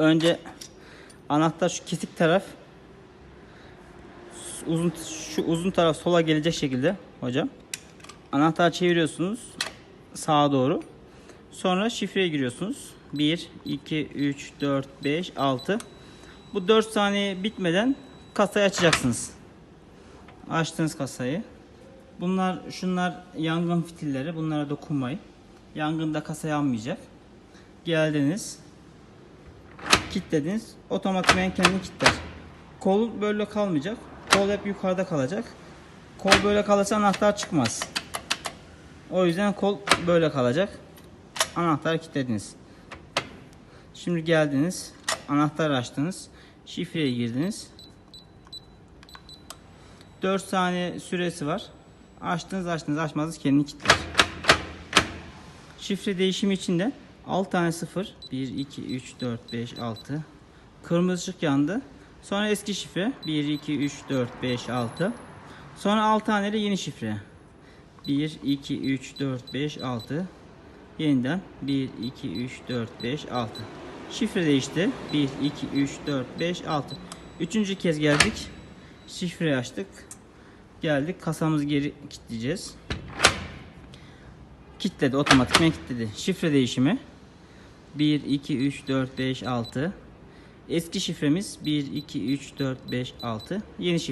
önce anahtar şu kesik taraf uzun şu uzun taraf sola gelecek şekilde hocam. Anahtar çeviriyorsunuz sağa doğru. Sonra şifreye giriyorsunuz. 1 2 3 4 5 6. Bu 4 saniye bitmeden kasayı açacaksınız. Açtınız kasayı. Bunlar şunlar yangın fitilleri. Bunlara dokunmayın. Yangında kasayı almayacak. Geldiniz. Kilitlediniz. Otomatikman kendini kilitler. Kol böyle kalmayacak. Kol hep yukarıda kalacak. Kol böyle kalırsa anahtar çıkmaz. O yüzden kol böyle kalacak. Anahtarı kilitlediniz. Şimdi geldiniz. Anahtarı açtınız. Şifreye girdiniz. 4 saniye süresi var. Açtınız açtınız açmadınız kendini kilitler. Şifre değişimi için de 6 tane 0 1 2 3 4 5 6 Kırmızı ışık yandı. Sonra eski şifre 1 2 3 4 5 6 Sonra 6 tane de yeni şifre 1 2 3 4 5 6 Yeniden 1 2 3 4 5 6 Şifre değişti. 1 2 3 4 5 6 Üçüncü kez geldik. Şifreyi açtık. Geldik kasamızı geri kilitleyeceğiz. Kitledi otomatikman kilitledi. Şifre değişimi 1 2 3 4 5 6 Eski şifremiz 1 2 3 4 5 6 Yeni şifre